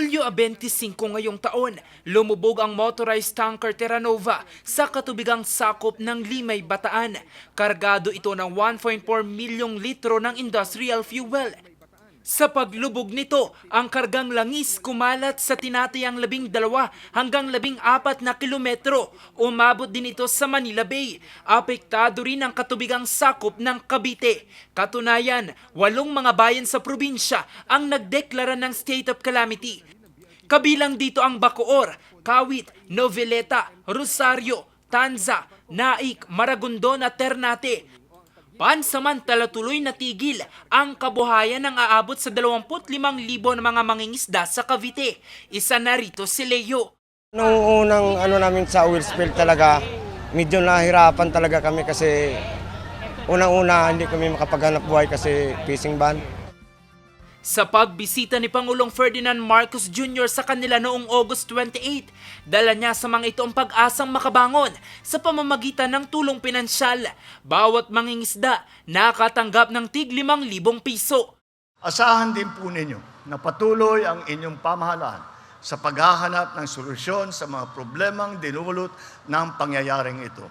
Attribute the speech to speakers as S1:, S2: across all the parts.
S1: Hulyo 25 ngayong taon, lumubog ang motorized tanker Terranova sa katubigang sakop ng Limay, Bataan. Kargado ito ng 1.4 milyong litro ng industrial fuel. Sa paglubog nito, ang kargang langis kumalat sa tinatayang labing dalawa hanggang labing apat na kilometro. Umabot din ito sa Manila Bay. Apektado rin ang katubigang sakop ng Cavite. Katunayan, walong mga bayan sa probinsya ang nagdeklara ng state of calamity. Kabilang dito ang Bacoor, Kawit, Noveleta, Rosario, Tanza, Naik, Maragondon at Ternate. Pansamantala tuloy natigil ang kabuhayan ng aabot sa 25,000 na mga mangingisda sa Cavite. Isa na rito si Leo.
S2: Nung unang ano namin sa oil spill talaga, medyo nahirapan talaga kami kasi unang-una hindi kami makapaghanap buhay kasi fishing ban.
S1: Sa pagbisita ni Pangulong Ferdinand Marcos Jr. sa kanila noong August 28, dala niya sa mga ito ang pag-asang makabangon sa pamamagitan ng tulong pinansyal. Bawat mangingisda nakatanggap ng tig 5,000 piso.
S3: Asahan din po ninyo na patuloy ang inyong pamahalaan sa paghahanap ng solusyon sa mga problemang dinulot ng pangyayaring ito.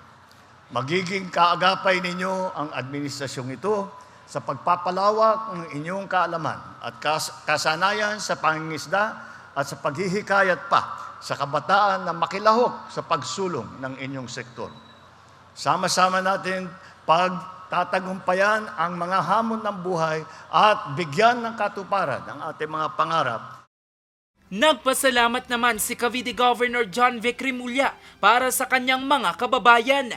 S3: Magiging kaagapay ninyo ang administrasyong ito sa pagpapalawak ng inyong kaalaman at kas- kasanayan sa pangingisda at sa paghihikayat pa sa kabataan na makilahok sa pagsulong ng inyong sektor. Sama-sama natin pagtatagumpayan ang mga hamon ng buhay at bigyan ng katuparan ang ating mga pangarap
S1: Nagpasalamat naman si Cavite Governor John Vic Rimulya para sa kanyang mga kababayan.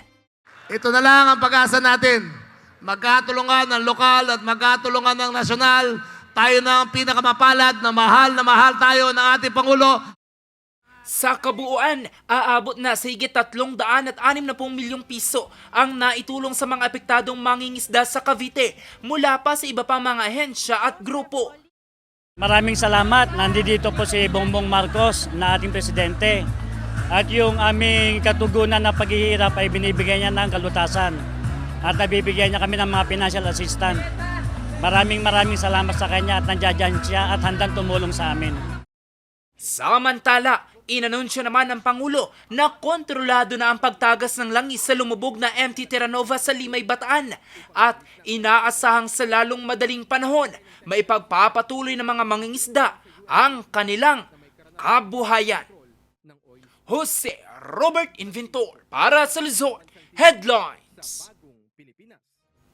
S4: Ito na lang ang pag-asa natin. Magkatulungan ng lokal at magkatulungan ng nasyonal. Tayo na ang pinakamapalad na mahal na mahal tayo ng ating Pangulo.
S1: Sa kabuuan, aabot na sa higit 360 milyong piso ang naitulong sa mga apektadong mangingisda sa Cavite mula pa sa iba pang mga ahensya at grupo.
S5: Maraming salamat. Nandito po si Bongbong Marcos na ating presidente. At yung aming katugunan na paghihirap ay binibigyan niya ng kalutasan. At nabibigyan niya kami ng mga financial assistance. Maraming maraming salamat sa kanya at nandiyan siya at handang tumulong sa amin.
S1: Samantala, inanunsyo naman ng Pangulo na kontrolado na ang pagtagas ng langis sa lumubog na MT Terranova sa Limay Bataan at inaasahang sa lalong madaling panahon maipagpapatuloy ng mga mangingisda ang kanilang kabuhayan. Jose Robert Inventor para sa Luzon Headlines.